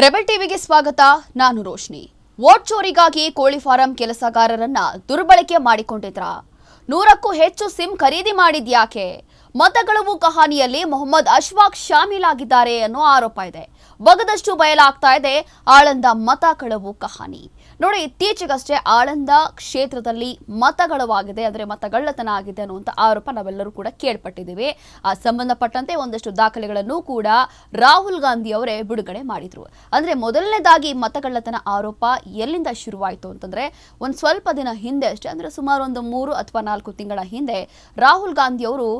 Rebel ಟಿವಿಗೆ ಸ್ವಾಗತ, ನಾನು ರೋಶ್ನಿ. ವೋಟ್ ಚೋರಿಗಾಗಿ ಕೋಳಿ ಫಾರಂ ಕೆಲಸಗಾರರನ್ನ ದುರ್ಬಳಕೆ ಮಾಡಿಕೊಂಡಿದ್ರ. ನೂರಕ್ಕೂ ಹೆಚ್ಚು ಸಿಮ್ ಖರೀದಿ ಮಾಡಿದ್ಯಾಕೆ? ಮತಗಳವು ಕಹಾನಿಯಲ್ಲಿ ಮೊಹಮ್ಮದ್ ಅಶ್ವಾಕ್ ಶಾಮೀಲಾಗಿದ್ದಾರೆ ಅನ್ನೋ ಆರೋಪ ಇದೆ. ಬಗದಷ್ಟು ಬಯಲಾಗ್ತಾ ಇದೆ, ಆಳಂದ ಮತ ಕಳವು ಕಹಾನಿ. ನೋಡಿ, ಇತ್ತೀಚೆಗಷ್ಟೇ ಆಳಂದ ಕ್ಷೇತ್ರದಲ್ಲಿ ಮತಗಳವಾಗಿದೆ ಅಂದರೆ ಮತಗಳ್ಳತನ ಆಗಿದೆ ಅನ್ನುವಂಥ ಆರೋಪ ನಾವೆಲ್ಲರೂ ಕೂಡ ಕೇಳ್ಪಟ್ಟಿದ್ದೀವಿ. ಆ ಸಂಬಂಧಪಟ್ಟಂತೆ ಒಂದಷ್ಟು ದಾಖಲೆಗಳನ್ನು ಕೂಡ ರಾಹುಲ್ ಗಾಂಧಿ ಅವರೇ ಬಿಡುಗಡೆ ಮಾಡಿದ್ರು. ಅಂದ್ರೆ ಮೊದಲನೇದಾಗಿ ಮತಗಳ್ಳತನ ಆರೋಪ ಎಲ್ಲಿಂದ ಶುರುವಾಯಿತು ಅಂತಂದರೆ, ಒಂದು ಸ್ವಲ್ಪ ದಿನ ಹಿಂದೆ ಅಷ್ಟೇ, ಅಂದರೆ ಸುಮಾರು ಒಂದು ಮೂರು ಅಥವಾ ನಾಲ್ಕು ತಿಂಗಳ ಹಿಂದೆ ರಾಹುಲ್ ಗಾಂಧಿ ಅವರು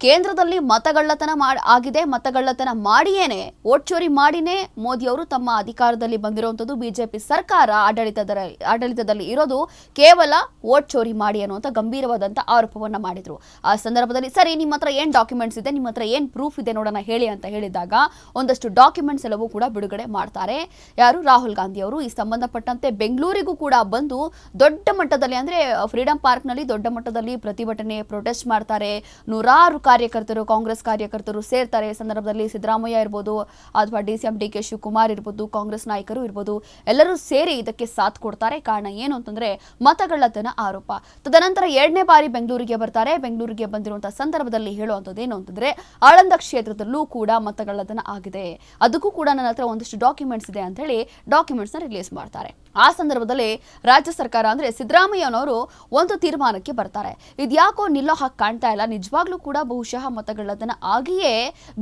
ಕೇಂದ್ರದಲ್ಲಿ ಮತಗಳ್ಳತನ ಆಗಿದೆ. ಮತಗಳ್ಳತನ ಮಾಡಿಯೇನೆ, ವೋಟ್ ಚೋರಿ ಮಾಡಿನೇ ಮೋದಿ ಅವರು ತಮ್ಮ ಅಧಿಕಾರದಲ್ಲಿ ಬಂದಿರುವಂಥದ್ದು ಬಿಜೆಪಿ ಸರ್ಕಾರ. ಆಡಳಿತದ ಆಡಳಿತದಲ್ಲಿ ಇರೋದು ಕೇವಲ ವೋಟ್ ಚೋರಿ ಮಾಡಿ ಅನ್ನುವಂಥ ಗಂಭೀರವಾದಂಥ ಆರೋಪವನ್ನ ಮಾಡಿದ್ರು. ಆ ಸಂದರ್ಭದಲ್ಲಿ, ಸರಿ, ನಿಮ್ಮ ಹತ್ರ ಏನು ಡಾಕ್ಯುಮೆಂಟ್ಸ್ ಇದೆ, ನಿಮ್ಮ ಹತ್ರ ಏನು ಪ್ರೂಫ್ ಇದೆ ನೋಡೋಣ, ಹೇಳಿ ಅಂತ ಹೇಳಿದಾಗ ಒಂದಷ್ಟು ಡಾಕ್ಯುಮೆಂಟ್ಸ್ ಎಲ್ಲವೂ ಕೂಡ ಬಿಡುಗಡೆ ಮಾಡ್ತಾರೆ. ಯಾರು? ರಾಹುಲ್ ಗಾಂಧಿ ಅವರು. ಈ ಸಂಬಂಧಪಟ್ಟಂತೆ ಬೆಂಗಳೂರಿಗೂ ಕೂಡ ಬಂದು ದೊಡ್ಡ ಮಟ್ಟದಲ್ಲಿ, ಅಂದ್ರೆ, ಫ್ರೀಡಂ ಪಾರ್ಕ್ನಲ್ಲಿ ದೊಡ್ಡ ಮಟ್ಟದಲ್ಲಿ ಪ್ರತಿಭಟನೆ ಪ್ರೊಟೆಸ್ಟ್ ಮಾಡ್ತಾರೆ. ನೂರಾರು ಕಾರ್ಯಕರ್ತರು, ಕಾಂಗ್ರೆಸ್ ಕಾರ್ಯಕರ್ತರು ಸೇರ್ತಾರೆ. ಸಂದರ್ಭದಲ್ಲಿ ಸಿದ್ದರಾಮಯ್ಯ ಇರ್ಬೋದು, ಅಥವಾ D C M, D K Shivakumar ಇರ್ಬೋದು, ಕಾಂಗ್ರೆಸ್ ನಾಯಕರು ಇರ್ಬೋದು, ಎಲ್ಲರೂ ಸೇರಿ ಇದಕ್ಕೆ ಸಾಥ್ ಕೊಡ್ತಾರೆ. ಕಾರಣ ಏನು ಅಂತಂದ್ರೆ ಮತಗಳ್ಳತನ ಆರೋಪ. ತದನಂತರ ಎರಡನೇ ಬಾರಿ ಬೆಂಗಳೂರಿಗೆ ಬರ್ತಾರೆ. ಬೆಂಗಳೂರಿಗೆ ಬಂದಿರುವಂತಹ ಸಂದರ್ಭದಲ್ಲಿ ಹೇಳುವಂಥದ್ದು ಏನು ಅಂತಂದ್ರೆ ಆಳಂದ ಕ್ಷೇತ್ರದಲ್ಲೂ ಕೂಡ ಮತಗಳ್ಳತನ ಆಗಿದೆ. ಅದಕ್ಕೂ ಕೂಡ ನನ್ನ ಹತ್ರ ಒಂದಿಷ್ಟು ಡಾಕ್ಯುಮೆಂಟ್ಸ್ ಇದೆ ಅಂತ ಹೇಳಿ ಡಾಕ್ಯುಮೆಂಟ್ಸ್ ರಿಲೀಸ್ ಮಾಡ್ತಾರೆ. ಆ ಸಂದರ್ಭದಲ್ಲಿ ರಾಜ್ಯ ಸರ್ಕಾರ ಅಂದ್ರೆ ಸಿದ್ದರಾಮಯ್ಯನವರು ಒಂದು ತೀರ್ಮಾನಕ್ಕೆ ಬರ್ತಾರೆ. ಇದ್ಯಾಕೋ ನಿಲ್ಲೋ ಹಾಗೆ ಕಾಣ್ತಾ ಇಲ್ಲ. ನಿಜವಾಗ್ಲೂ ಕೂಡ ಬಹುಶಃ ಮತಗಳದನ್ನ ಆಗಿಯೇ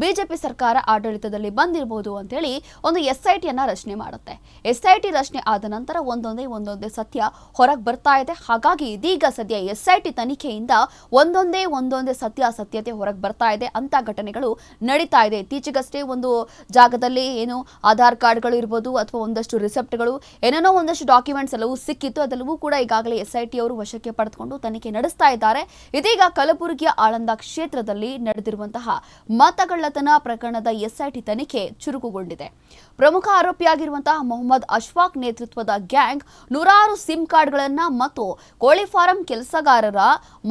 ಬಿಜೆಪಿ ಸರ್ಕಾರ ಆಡಳಿತದಲ್ಲಿ ಬಂದಿರಬಹುದು ಅಂತೇಳಿ ಒಂದು ಎಸ್ ಐ ಟಿಯನ್ನ ರಚನೆ ಮಾಡುತ್ತೆ. ಎಸ್ ಐ ಟಿ ರಚನೆ ಆದ ನಂತರ ಒಂದೊಂದೇ ಒಂದೊಂದೇ ಸತ್ಯ ಹೊರಗೆ ಬರ್ತಾ ಇದೆ. ಹಾಗಾಗಿ ಇದೀಗ ಸದ್ಯ ಎಸ್ ಐ ಟಿ ತನಿಖೆಯಿಂದ ಒಂದೊಂದೇ ಒಂದೊಂದೇ ಸತ್ಯ ಸತ್ಯತೆ ಹೊರಗೆ ಬರ್ತಾ ಇದೆ. ಅಂತ ಘಟನೆಗಳು ನಡೀತಾ ಇದೆ. ಇತ್ತೀಚೆಗಷ್ಟೇ ಒಂದು ಜಾಗದಲ್ಲಿ ಏನು ಆಧಾರ್ ಕಾರ್ಡ್ಗಳು ಇರ್ಬೋದು ಅಥವಾ ಒಂದಷ್ಟು ರಿಸೆಪ್ಟ್ಗಳು ಏನೇನೋ ಒಂದಷ್ಟು ಡಾಕ್ಯುಮೆಂಟ್ಸ್ ಎಲ್ಲವೂ ಸಿಕ್ಕಿತ್ತು. ಅದೆಲ್ಲವೂ ಕೂಡ ಈಗಾಗಲೇ ಎಸ್ ಟಿ ಅವರು ವಶಕ್ಕೆ ಪಡೆದುಕೊಂಡು ತನಿಖೆ ನಡೆಸ್ತಾ ಇದ್ದಾರೆ. ಇದೀಗ ಕಲಬುರಗಿಯ ಆಳಂದ ಕ್ಷೇತ್ರದಲ್ಲಿ ನಡೆದಿರುವಂತಹ ಮತಗಳ್ಳತನ ಪ್ರಕರಣದ ಎಸ್ ಐ ಟಿ ತನಿಖೆ ಚುರುಕುಗೊಂಡಿದೆ. ಪ್ರಮುಖ ಆರೋಪಿಯಾಗಿರುವಂತಹ ಮೊಹಮ್ಮದ್ ಅಶ್ವಾಕ್ ನೇತೃತ್ವದ ಗ್ಯಾಂಗ್ ನೂರಾರು ಸಿಮ್ ಕಾರ್ಡ್ಗಳನ್ನು ಮತ್ತು ಕೋಳಿ ಫಾರಂ ಕೆಲಸಗಾರರ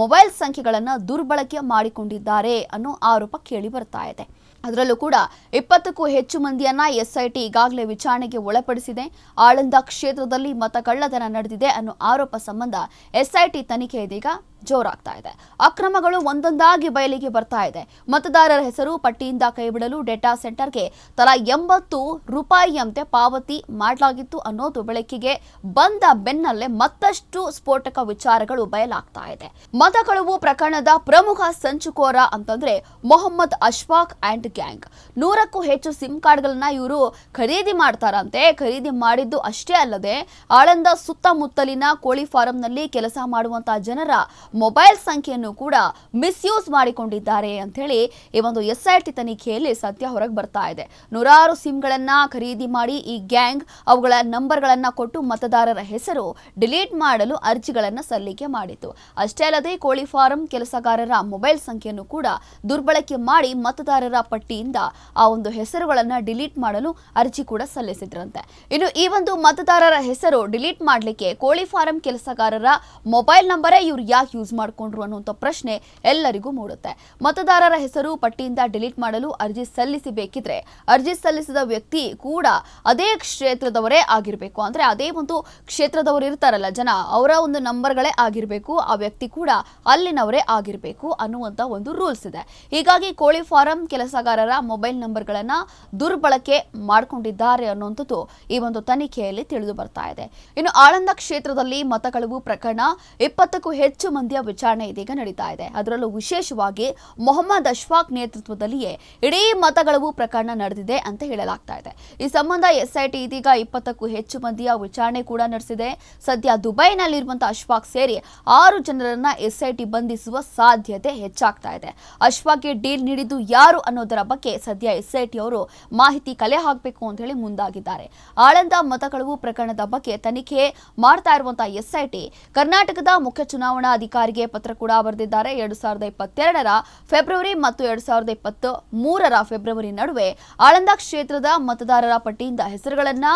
ಮೊಬೈಲ್ ಸಂಖ್ಯೆಗಳನ್ನ ದುರ್ಬಳಕೆ ಮಾಡಿಕೊಂಡಿದ್ದಾರೆ ಅನ್ನೋ ಆರೋಪ ಕೇಳಿ ಬರ್ತಾ ಇದೆ. ಅದರಲ್ಲೂ ಕೂಡ ಇಪ್ಪತ್ತಕ್ಕೂ ಹೆಚ್ಚು ಮಂದಿಯನ್ನ ಎಸ್ಐಟಿ ಈಗಾಗಲೇ ವಿಚಾರಣೆಗೆ ಒಳಪಡಿಸಿದೆ. ಆಳಂದ ಕ್ಷೇತ್ರದಲ್ಲಿ ಮತಕಳ್ಳತನ ನಡೆದಿದೆ ಅನ್ನೋ ಆರೋಪ ಸಂಬಂಧ ಎಸ್ಐಟಿ ತನಿಖೆ ಇದೀಗ. ಜೋರಾಗ್ತಾ ಇದೆ. ಅಕ್ರಮಗಳು ಒಂದೊಂದಾಗಿ ಬಯಲಿಗೆ ಬರ್ತಾ ಇದೆ. ಮತದಾರರ ಹೆಸರು ಪಟ್ಟಿಯಿಂದ ಕೈಬಿಡಲು ಡೇಟಾ ಸೆಂಟರ್ಗೆ ತಲಾ ಎಂಬತ್ತು ರೂಪಾಯಿಯಂತೆ ಪಾವತಿ ಮಾಡಲಾಗಿತ್ತು ಅನ್ನೋದು ಬೆಳಕಿಗೆ ಬಂದ ಬೆನ್ನಲ್ಲೇ ಮತ್ತಷ್ಟು ಸ್ಫೋಟಕ ವಿಚಾರಗಳು ಬಯಲಾಗ್ತಾ ಇದೆ. ಮತಕಳುವು ಪ್ರಕರಣದ ಪ್ರಮುಖ ಸಂಚುಕೋರ ಅಂತಂದ್ರೆ ಮೊಹಮ್ಮದ್ ಅಶ್ವಾಕ್ ಅಂಡ್ ಗ್ಯಾಂಗ್. ನೂರಕ್ಕೂ ಹೆಚ್ಚು ಸಿಮ್ ಕಾರ್ಡ್ಗಳನ್ನ ಇವರು ಖರೀದಿ ಮಾಡ್ತಾರಂತೆ. ಖರೀದಿ ಮಾಡಿದ್ದು ಅಷ್ಟೇ ಅಲ್ಲದೆ ಆಳಂದ ಸುತ್ತಮುತ್ತಲಿನ ಕೋಳಿ ಫಾರಂನಲ್ಲಿ ಕೆಲಸ ಮಾಡುವಂತಹ ಜನರ ಮೊಬೈಲ್ ಸಂಖ್ಯೆಯನ್ನು ಕೂಡ ಮಿಸ್ಯೂಸ್ ಮಾಡಿಕೊಂಡಿದ್ದಾರೆ ಅಂತ ಹೇಳಿ ಈ ಒಂದು ಎಸ್ ಐ ಟಿ ತನಿಖೆಯಲ್ಲಿ ಸತ್ಯ ಹೊರಗೆ ಬರ್ತಾ ಇದೆ. ನೂರಾರು ಸಿಮ್ಗಳನ್ನ ಖರೀದಿ ಮಾಡಿ ಈ ಗ್ಯಾಂಗ್ ಅವುಗಳ ನಂಬರ್ಗಳನ್ನ ಕೊಟ್ಟು ಮತದಾರರ ಹೆಸರು ಡಿಲೀಟ್ ಮಾಡಲು ಅರ್ಜಿಗಳನ್ನು ಸಲ್ಲಿಕೆ ಮಾಡಿತು ಅಷ್ಟೇ ಅಲ್ಲದೆ ಕೋಳಿ ಫಾರಂ ಕೆಲಸಗಾರರ ಮೊಬೈಲ್ ಸಂಖ್ಯೆಯನ್ನು ಕೂಡ ದುರ್ಬಳಕೆ ಮಾಡಿ ಮತದಾರರ ಪಟ್ಟಿಯಿಂದ ಆ ಒಂದು ಹೆಸರುಗಳನ್ನ ಡಿಲೀಟ್ ಮಾಡಲು ಅರ್ಜಿ ಕೂಡ ಸಲ್ಲಿಸಿದ್ರಂತೆ. ಇನ್ನು ಈ ಒಂದು ಮತದಾರರ ಹೆಸರು ಡಿಲೀಟ್ ಮಾಡಲಿಕ್ಕೆ ಕೋಳಿ ಫಾರಂ ಕೆಲಸಗಾರರ ಮೊಬೈಲ್ ನಂಬರೇ ಇವ್ರು ಯಾಕೆ ಯೂಸ್ ಮಾಡಿಕೊಂಡ್ರು ಅನ್ನುವಂಥ ಪ್ರಶ್ನೆ ಎಲ್ಲರಿಗೂ ಮೂಡುತ್ತೆ. ಮತದಾರರ ಹೆಸರು ಪಟ್ಟಿಯಿಂದ ಡಿಲೀಟ್ ಮಾಡಲು ಅರ್ಜಿ ಸಲ್ಲಿಸಬೇಕಿದ್ರೆ ಅರ್ಜಿ ಸಲ್ಲಿಸಿದ ವ್ಯಕ್ತಿ ಕೂಡ ಅದೇ ಕ್ಷೇತ್ರದವರೇ ಆಗಿರಬೇಕು. ಅಂದ್ರೆ ಅದೇ ಒಂದು ಕ್ಷೇತ್ರದವರು ಇರ್ತಾರಲ್ಲ ಜನ, ಅವರ ಒಂದು ನಂಬರ್ಗಳೇ ಆಗಿರಬೇಕು, ಆ ವ್ಯಕ್ತಿ ಕೂಡ ಅಲ್ಲಿನವರೇ ಆಗಿರಬೇಕು ಅನ್ನುವಂಥ ಒಂದು ರೂಲ್ಸ್ ಇದೆ. ಹೀಗಾಗಿ ಕೋಳಿ ಫಾರಂ ಕೆಲಸಗಾರರ ಮೊಬೈಲ್ ನಂಬರ್ಗಳನ್ನು ದುರ್ಬಳಕೆ ಮಾಡಿಕೊಂಡಿದ್ದಾರೆ ಅನ್ನುವಂಥದ್ದು ಈ ಒಂದು ತನಿಖೆಯಲ್ಲಿ ತಿಳಿದು ಬರ್ತಾ ಇದೆ. ಇನ್ನು ಆಳಂದ ಕ್ಷೇತ್ರದಲ್ಲಿ ಮತಗಳವು ಪ್ರಕರಣ ಇಪ್ಪತ್ತಕ್ಕೂ ಹೆಚ್ಚು ಮಂದಿಯ ವಿಚಾರಣೆ ಇದೀಗ ನಡೀತಾ ಇದೆ. ಅದರಲ್ಲೂ ವಿಶೇಷವಾಗಿ ಮೊಹಮ್ಮದ್ ಅಶ್ವಾಕ್ ನೇತೃತ್ವದಲ್ಲಿಯೇ ಇಡೀ ಮತಗಳವು ಪ್ರಕರಣ ನಡೆದಿದೆ ಅಂತ ಹೇಳಲಾಗ್ತಾ ಇದೆ. ಈ ಸಂಬಂಧ ಎಸ್ಐಟಿ ಇದೀಗ ಇಪ್ಪತ್ತಕ್ಕೂ ಹೆಚ್ಚು ಮಂದಿಯ ವಿಚಾರಣೆ ಕೂಡ ನಡೆಸಿದೆ. ಸದ್ಯ ದುಬೈನಲ್ಲಿರುವಂತಹ ಅಶ್ಫಾಕ್ ಸೇರಿ ಆರು ಜನರನ್ನ ಎಸ್ಐಟಿ ಬಂಧಿಸುವ ಸಾಧ್ಯತೆ ಹೆಚ್ಚಾಗ್ತಾ ಇದೆ. ಅಶ್ವಾಕ್ಗೆ ಡೀಲ್ ನೀಡಿದ್ದು ಯಾರು ಅನ್ನೋದರ ಬಗ್ಗೆ ಸದ್ಯ ಎಸ್ಐಟಿ ಅವರು ಮಾಹಿತಿ ಕಲೆ ಹಾಕಬೇಕು ಅಂತ ಹೇಳಿ ಮುಂದಾಗಿದ್ದಾರೆ. ಆಳಂದ ಮತಗಳವು ಪ್ರಕರಣದ ಬಗ್ಗೆ ತನಿಖೆ ಮಾಡ್ತಾ ಇರುವಂತಹ ಎಸ್ಐಟಿ ಕರ್ನಾಟಕದ ಮುಖ್ಯ ಚುನಾವಣಾ ಅಧಿಕಾರಿಗೆ ಪತ್ರ ಕೂಡ ಬರೆದಿದ್ದಾರೆ. ಎರಡು ಸಾವಿರದ ಇಪ್ಪತ್ತೆರಡರ ಫೆಬ್ರವರಿ ಮತ್ತು ಎರಡು ಸಾವಿರದ ಇಪ್ಪತ್ತು ಮೂರರ ಫೆಬ್ರವರಿ ನಡುವೆ ಆಳಂದ ಕ್ಷೇತ್ರದ ಮತದಾರರ ಪಟ್ಟಿಯಿಂದ ಹೆಸರುಗಳನ್ನ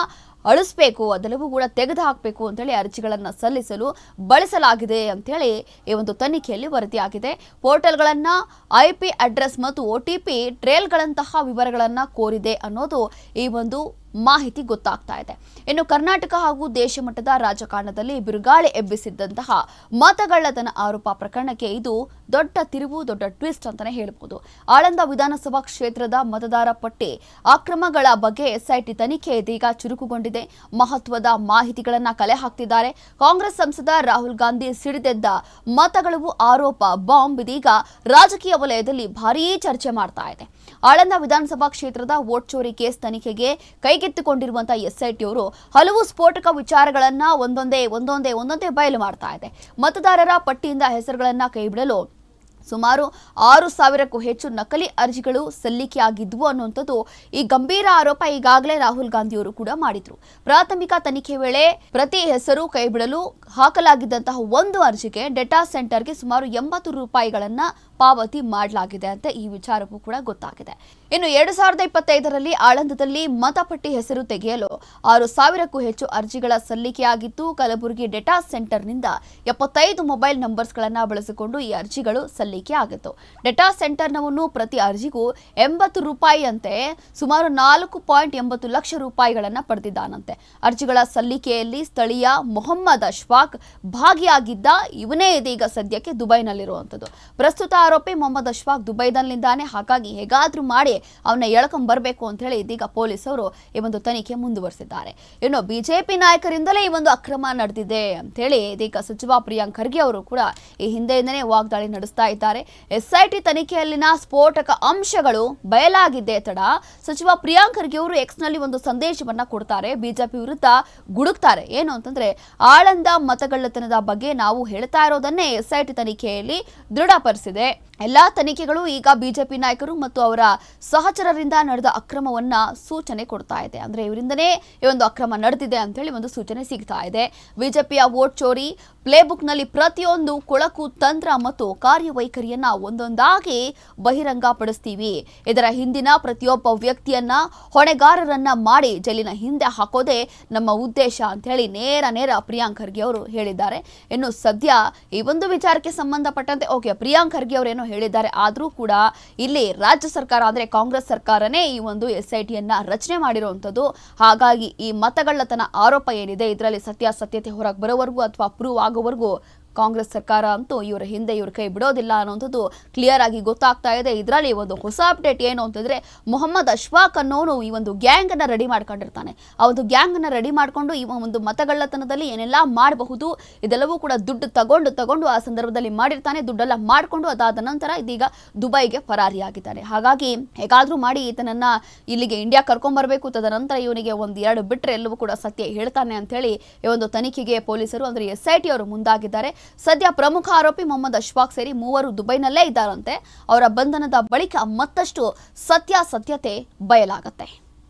ಅಳಿಸ್ಬೇಕು, ಅದೆಲ್ಲವೂ ಕೂಡ ತೆಗೆದು ಹಾಕಬೇಕು ಅಂತೇಳಿ ಅರ್ಜಿಗಳನ್ನು ಸಲ್ಲಿಸಲು ಬಳಸಲಾಗಿದೆ ಅಂತೇಳಿ ಈ ಒಂದು ತನಿಖೆಯಲ್ಲಿ ವರದಿಯಾಗಿದೆ. ಪೋರ್ಟಲ್ಗಳನ್ನು ಐ ಪಿ ಅಡ್ರೆಸ್ ಮತ್ತು ಒ ಟಿ ಪಿ ಟ್ರೇಲ್ಗಳಂತಹ ವಿವರಗಳನ್ನು ಕೋರಿದೆ ಅನ್ನೋದು ಈ ಒಂದು ಮಾಹಿತಿ ಗೊತ್ತಾಗ್ತಾ ಇದೆ. ಇನ್ನು ಕರ್ನಾಟಕ ಹಾಗೂ ದೇಶ ಮಟ್ಟದ ರಾಜಕಾರಣದಲ್ಲಿ ಬಿರುಗಾಳಿ ಎಬ್ಬಿಸಿದ್ದಂತಹ ಮತಗಳ್ಳತನ ಆರೋಪ ಪ್ರಕರಣಕ್ಕೆ ಇದು ದೊಡ್ಡ ತಿರುವು, ದೊಡ್ಡ ಟ್ವಿಸ್ಟ್ ಅಂತಾನೆ ಹೇಳ್ಬೋದು. ಆಳಂದ ವಿಧಾನಸಭಾ ಕ್ಷೇತ್ರದ ಮತದಾರ ಪಟ್ಟಿ ಅಕ್ರಮಗಳ ಬಗ್ಗೆ ಎಸ್ಐಟಿ ತನಿಖೆ ಇದೀಗ ಚುರುಕುಗೊಂಡಿದೆ. ಮಹತ್ವದ ಮಾಹಿತಿಗಳನ್ನ ಕಲೆ ಹಾಕ್ತಿದ್ದಾರೆ. ಕಾಂಗ್ರೆಸ್ ಸಂಸದ ರಾಹುಲ್ ಗಾಂಧಿ ಸಿಡಿದೆದ್ದ ಮತಗಳು ಆರೋಪ ಬಾಂಬ್ ಇದೀಗ ರಾಜಕೀಯ ವಲಯದಲ್ಲಿ ಭಾರೀ ಚರ್ಚೆ ಮಾಡ್ತಾ ಇದೆ. ಆಳಂದ ವಿಧಾನಸಭಾ ಕ್ಷೇತ್ರದ ವೋಟ್ ಚೋರಿ ಕೇಸ್ ತನಿಖೆಗೆ ಕೈಗೆತ್ತಿಕೊಂಡಿರುವಂತಹ ಎಸ್ಐಟಿಯವರು ಹಲವು ಸ್ಫೋಟಕ ವಿಚಾರಗಳನ್ನ ಒಂದೊಂದೇ ಒಂದೊಂದೇ ಒಂದೊಂದೇ ಬಯಲು ಮಾಡ್ತಾ ಇದೆ. ಮತದಾರರ ಪಟ್ಟಿಯಿಂದ ಹೆಸರುಗಳನ್ನ ಕೈಬಿಡಲು ಸುಮಾರು ಆರು ಸಾವಿರಕ್ಕೂ ಹೆಚ್ಚು ನಕಲಿ ಅರ್ಜಿಗಳು ಸಲ್ಲಿಕೆಯಾಗಿದ್ವು ಅನ್ನುವಂಥದ್ದು ಈ ಗಂಭೀರ ಆರೋಪ ಈಗಾಗಲೇ ರಾಹುಲ್ ಗಾಂಧಿಯವರು ಕೂಡ ಮಾಡಿದ್ರು. ಪ್ರಾಥಮಿಕ ತನಿಖೆ ವೇಳೆ ಪ್ರತಿ ಹೆಸರು ಕೈಬಿಡಲು ಹಾಕಲಾಗಿದ್ದಂತಹ ಒಂದು ಅರ್ಜಿಗೆ ಡೇಟಾ ಸೆಂಟರ್ಗೆ ಸುಮಾರು ಎಂಬತ್ತು ರೂಪಾಯಿಗಳನ್ನ ಪಾವತಿ ಮಾಡಲಾಗಿದೆ ಅಂತ ಈ ವಿಚಾರವೂ ಕೂಡ ಗೊತ್ತಾಗಿದೆ. ಇನ್ನು ಎರಡು ಸಾವಿರದ ಇಪ್ಪತ್ತೈದರಲ್ಲಿ ಆಳಂದದಲ್ಲಿ ಮತಪಟ್ಟಿ ಹೆಸರು ತೆಗೆಯಲು ಆರು ಸಾವಿರಕ್ಕೂ ಹೆಚ್ಚು ಅರ್ಜಿಗಳ ಸಲ್ಲಿಕೆಯಾಗಿತ್ತು. ಕಲಬುರಗಿ ಡೇಟಾ ಸೆಂಟರ್ನಿಂದ ಎಪ್ಪತ್ತೈದು ಮೊಬೈಲ್ ನಂಬರ್ಸ್ಗಳನ್ನು ಬಳಸಿಕೊಂಡು ಈ ಅರ್ಜಿಗಳು ಸಲ್ಲಿಕೆ ಆಗಿತ್ತು. ಡೇಟಾ ಸೆಂಟರ್ನವನ್ನು ಪ್ರತಿ ಅರ್ಜಿಗೂ ಎಂಬತ್ತು ರೂಪಾಯಿಯಂತೆ ಸುಮಾರು ನಾಲ್ಕು ಪಾಯಿಂಟ್ ಎಂಬತ್ತು ಲಕ್ಷ ರೂಪಾಯಿಗಳನ್ನು ಪಡೆದಿದ್ದಾನಂತೆ. ಅರ್ಜಿಗಳ ಸಲ್ಲಿಕೆಯಲ್ಲಿ ಸ್ಥಳೀಯ ಮೊಹಮ್ಮದ್ ಅಶ್ಫಾಕ್ ಭಾಗಿಯಾಗಿದ್ದ ಇವನೇ ಇದೀಗ ಸದ್ಯಕ್ಕೆ ದುಬೈನಲ್ಲಿರುವಂಥದ್ದು. ಪ್ರಸ್ತುತ ಆರೋಪಿ ಮೊಹಮ್ಮದ್ ಅಶ್ಫಾಕ್ ದುಬೈದಲ್ಲಿದ್ದಾನೆ ಹಾಗಾಗಿ ಹೇಗಾದ್ರೂ ಮಾಡಿ ಅವನ್ನ ಎಳ್ಕೊಂಡ್ ಬರಬೇಕು ಅಂತ ಹೇಳಿ ಇದೀಗ ಪೊಲೀಸರು ಈ ಒಂದು ತನಿಖೆ ಮುಂದುವರೆಸಿದ್ದಾರೆ. ಇನ್ನು ಬಿಜೆಪಿ ನಾಯಕರಿಂದಲೇ ಈ ಒಂದು ಅಕ್ರಮ ನಡೆದಿದೆ ಅಂತ ಹೇಳಿ ಇದೀಗ ಸಚಿವ ಪ್ರಿಯಾಂಕ್ ಖರ್ಗೆ ಅವರು ಕೂಡ ಈ ಹಿಂದೆಯಿಂದನೇ ವಾಗ್ದಾಳಿ ನಡೆಸ್ತಾ ಇದ್ದಾರೆ. ಎಸ್ಐಟಿ ತನಿಖೆಯಲ್ಲಿನ ಸ್ಫೋಟಕ ಅಂಶಗಳು ಬಯಲಾಗಿದ್ದೆ ತಡ. ಸಚಿವ ಪ್ರಿಯಾಂಕ್ ಖರ್ಗೆ ಅವರು ಎಕ್ಸ್ನಲ್ಲಿ ಒಂದು ಸಂದೇಶವನ್ನ ಕೊಡ್ತಾರೆ. ಬಿಜೆಪಿ ವಿರುದ್ಧ ಗುಡುಕ್ತಾರೆ. ಏನು ಅಂತಂದ್ರೆ, ಆಳಂದ ಮತಗಳ್ಳತನದ ಬಗ್ಗೆ ನಾವು ಹೇಳ್ತಾ ಇರೋದನ್ನೇ ಎಸ್ಐಟಿ ತನಿಖೆಯಲ್ಲಿ ದೃಢಪಡಿಸಿದೆ. ಎಲ್ಲಾ ತನಿಖೆಗಳು ಈಗ ಬಿಜೆಪಿ ನಾಯಕರು ಮತ್ತು ಅವರ ಸಹಚರರಿಂದ ನಡೆದ ಅಕ್ರಮವನ್ನ ಸೂಚನೆ ಕೊಡ್ತಾ ಇದೆ. ಅಂದ್ರೆ ಇವರಿಂದನೇ ಈ ಒಂದು ಅಕ್ರಮ ನಡೆದಿದೆ ಅಂತ ಹೇಳಿ ಒಂದು ಸೂಚನೆ ಸಿಗ್ತಾ ಇದೆ. ಬಿಜೆಪಿಯ ವೋಟ್ ಚೋರಿ ಪ್ಲೇಬುಕ್ನಲ್ಲಿ ಪ್ರತಿಯೊಂದು ಕೊಳಕು ತಂತ್ರ ಮತ್ತು ಕಾರ್ಯವೈಖರಿಯನ್ನ ಒಂದೊಂದಾಗಿ ಬಹಿರಂಗಪಡಿಸ್ತೀವಿ. ಇದರ ಹಿಂದಿನ ಪ್ರತಿಯೊಬ್ಬ ವ್ಯಕ್ತಿಯನ್ನ ಹೊಣೆಗಾರರನ್ನ ಮಾಡಿ ಜೈಲಿನ ಹಿಂದೆ ಹಾಕೋದೇ ನಮ್ಮ ಉದ್ದೇಶ ಅಂತ ಹೇಳಿ ನೇರ ನೇರ ಪ್ರಿಯಾಂಕ್ ಖರ್ಗೆ ಅವರು ಹೇಳಿದ್ದಾರೆ. ಇನ್ನು ಸದ್ಯ ಈ ಒಂದು ವಿಚಾರಕ್ಕೆ ಸಂಬಂಧಪಟ್ಟಂತೆ, ಓಕೆ, ಪ್ರಿಯಾಂಕ್ ಖರ್ಗೆ ಅವರೇನೋ ಹೇಳಿದ್ದಾರೆ. ಆದರೂ ಕೂಡ ಇಲ್ಲಿ ರಾಜ್ಯ ಸರ್ಕಾರ ಅಂದರೆ ಕಾಂಗ್ರೆಸ್ ಸರ್ಕಾರನೇ ಈ ಒಂದು ಎಸ್ ಐ ರಚನೆ ಮಾಡಿರುವಂಥದ್ದು. ಹಾಗಾಗಿ ಈ ಮತಗಳ್ಳತನ ಆರೋಪ ಏನಿದೆ, ಇದರಲ್ಲಿ ಸತ್ಯಾಸತ್ಯತೆ ಹೊರಗೆ ಬರೋವರೆಗೂ ಅಥವಾ ಪ್ರೂವ್ ಆಗೋವರೆಗೂ ಕಾಂಗ್ರೆಸ್ ಸರ್ಕಾರ ಅಂತೂ ಇವರ ಹಿಂದೆ ಇವ್ರ ಕೈ ಬಿಡೋದಿಲ್ಲ ಅನ್ನೋಂಥದ್ದು ಕ್ಲಿಯರ್ ಆಗಿ ಗೊತ್ತಾಗ್ತಾ ಇದೆ. ಇದರಲ್ಲಿ ಒಂದು ಹೊಸ ಅಪ್ಡೇಟ್ ಏನು ಅಂತಂದ್ರೆ ಮೊಹಮ್ಮದ್ ಅಶ್ವಾಕ್ ಅನ್ನೋನು ಈ ಒಂದು ಗ್ಯಾಂಗ್ ರೆಡಿ ಮಾಡ್ಕೊಂಡಿರ್ತಾನೆ. ಆ ಒಂದು ಗ್ಯಾಂಗ್ ರೆಡಿ ಮಾಡಿಕೊಂಡು ಈ ಒಂದು ಮತಗಳ್ಳತನದಲ್ಲಿ ಏನೆಲ್ಲ ಮಾಡಬಹುದು, ಇದೆಲ್ಲವೂ ಕೂಡ ದುಡ್ಡು ತಗೊಂಡು ತಗೊಂಡು ಆ ಸಂದರ್ಭದಲ್ಲಿ ಮಾಡಿರ್ತಾನೆ. ದುಡ್ಡೆಲ್ಲ ಮಾಡಿಕೊಂಡು ಅದಾದ ನಂತರ ಇದೀಗ ದುಬೈಗೆ ಫರಾರಿಯಾಗಿದ್ದಾನೆ ಹಾಗಾಗಿ ಹೇಗಾದ್ರೂ ಮಾಡಿ ಈತನನ್ನ ಇಲ್ಲಿಗೆ ಇಂಡಿಯಾ ಕರ್ಕೊಂಡ್ಬರ್ಬೇಕು ತದನಂತರ ಇವನಿಗೆ ಒಂದು ಎರಡು ಬಿಟ್ಟರೆ ಎಲ್ಲವೂ ಕೂಡ ಸತ್ಯ ಹೇಳ್ತಾನೆ ಅಂತ ಹೇಳಿ ಈ ಒಂದು ತನಿಖೆಗೆ ಪೊಲೀಸರು, ಅಂದ್ರೆ ಎಸ್ ಐ ಟಿ ಅವರು ಮುಂದಾಗಿದ್ದಾರೆ. ಸದ್ಯ ಪ್ರಮುಖ ಆರೋಪಿ ಮೊಹಮ್ಮದ್ ಅಶ್ಫಾಕ್ ಸೇರಿ ಮೂವರು ದುಬೈನಲ್ಲೇ ಇದ್ದಾರಂತೆ. ಅವರ ಬಂಧನದ ಬಳಿಕ ಮತ್ತಷ್ಟು ಸತ್ಯಾಸತ್ಯತೆ ಬಯಲಾಗತ್ತೆ.